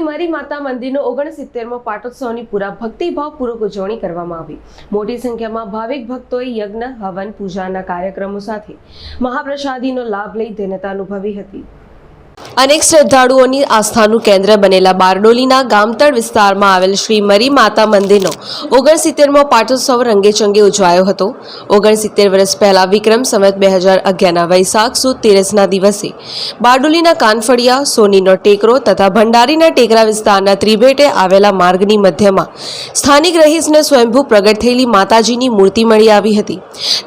મરી માતા મંદિરનો ઓગણસિત્તેરમો પાટોત્સવની પૂરા ભક્તિભાવપૂર્વક ઉજવણી કરવામાં આવી. મોટી સંખ્યામાં ભાવિક ભક્તોએ યજ્ઞ, હવન, પૂજાના કાર્યક્રમો સાથે મહાપ્રસાદીનો લાભ લઈ ધન્યતા અનુભવી હતી. અનેક શ્રદ્ધાળુઓની આસ્થાનું કેન્દ્ર બનેલા બારડોલીના ગામતળ વિસ્તારમાં આવેલ શ્રી મરી માતા મંદિરનો ઓગણસિત્તેરમો પાટોત્સવ રંગેચંગે ઉજવાયો હતો. ઓગણસિત્તેર વર્ષ પહેલા વિક્રમ સંવત બે હજાર અગિયારના વૈશાખ સુદ તેરસના દિવસે બારડોલીના કાનફળિયા, સોનીનો ટેકરો તથા ભંડારીના ટેકરા વિસ્તારના ત્રિભેટે આવેલા માર્ગની મધ્યમાં સ્થાનિક રહીશને સ્વયંભૂ પ્રગટ થયેલી માતાજીની મૂર્તિ મળી આવી હતી.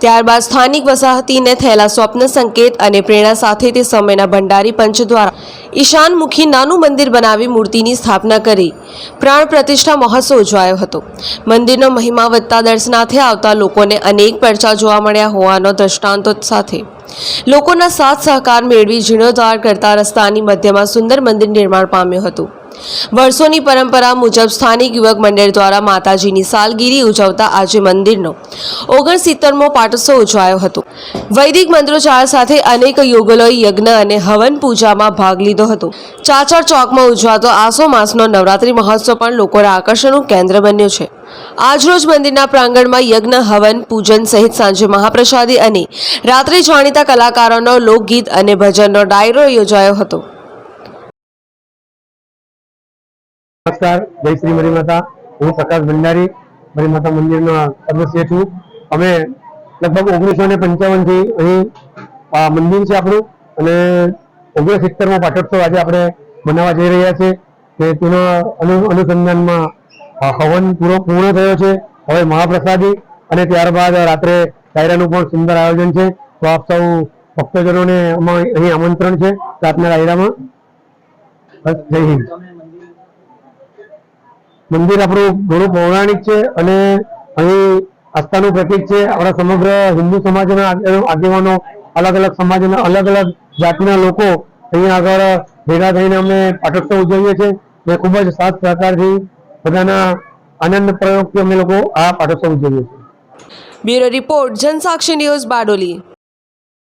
ત્યારબાદ સ્થાનિક વસાહતીને થયેલા સ્વપ્ન સંકેત અને પ્રેરણા સાથે તે સમયના ભંડારી પંચ દ્વારા ઈશાનમુખી નાનું મંદિર બનાવી મૂર્તિની સ્થાપના કરી. પ્રાણ પ્રતિષ્ઠા મહોત્સવ ઉજવાયો હતો. મંદિરનો મહિમા વધતા દર્શનાર્થે આવતા લોકોને અનેક પરચા જોવા મળ્યા હોવાનો દ્રષ્ટાંતો સાથે. લોકોના સાથ સહકાર મેળવી જીર્ણોદ્ધાર કરતા રસ્તાની મધ્યમાં સુંદર મંદિર નિર્માણ પામ્યું હતું. વર્ષોની પરંપરા મુજબ સ્થાનિક યુવક મંડળ દ્વારા માતાજીની સાલગીરી ઉજવતા આજે મંદિરનો ઓગણસિત્તેરમો પાટોત્સવ ઉજવાયો હતો. વૈદિક મંત્રોચ્ચાર સાથે અનેક યોગલોએ યજ્ઞ અને હવન પૂજામાં ભાગ લીધો હતો. ચાચર ચોકમાં ઉજવાતો આસો માસનો નવરાત્રી મહોત્સવ પણ લોકોના આકર્ષણનું કેન્દ્ર બન્યો છે. આજરોજ મંદિરના પ્રાંગણમાં યજ્ઞ, હવન, પૂજન સહિત સાંજે મહાપ્રસાદી અને રાત્રે જાણીતા કલાકારોનો લોકગીત અને ભજનનો ડાયરો યોજાયો હતો. નમસ્કાર, જય શ્રી મરી હું પ્રકાશ ભંડારી મરી મંદિરનો સદસ્ય છું. અમે લગભગ ઓગણીસો ને પંચાવનથી અહીં, આ મંદિર છે આપણું અને ઓગણસિત્તેરમાં પાટોત્સવ આજે આપણે મનાવવા જઈ રહ્યા છે કે તેના અનુસંધાનમાં હવન પૂરો, પૂર્ણ થયો છે. હવે મહાપ્રસાદી અને ત્યારબાદ રાત્રે ડાયરાનું પણ સુંદર આયોજન છે. તો આપ સૌ ભક્તજનોને અહીં આમંત્રણ છે રાતના ડાયરામાં જય હિન્દ. મંદિર આપણું ઘણું પૌરાણિક છે અને અહીં આસ્થાનું પ્રતીક છે. આપણા સમગ્ર હિન્દુ સમાજના આગેવાનો અલગ અલગ સમાજના અલગ અલગ જાતિના લોકો અહીંયા આગળ ભેગા થઈને અમે પાટોત્સવ ઉજવીએ છીએ. અને ખૂબ જ સાત સહકારથી બધાના આનંદ પ્રયોગથી અમે લોકો આ પાટોત્સવ ઉજવીએ છીએ. Bureau report Jansakshi news Bardoli.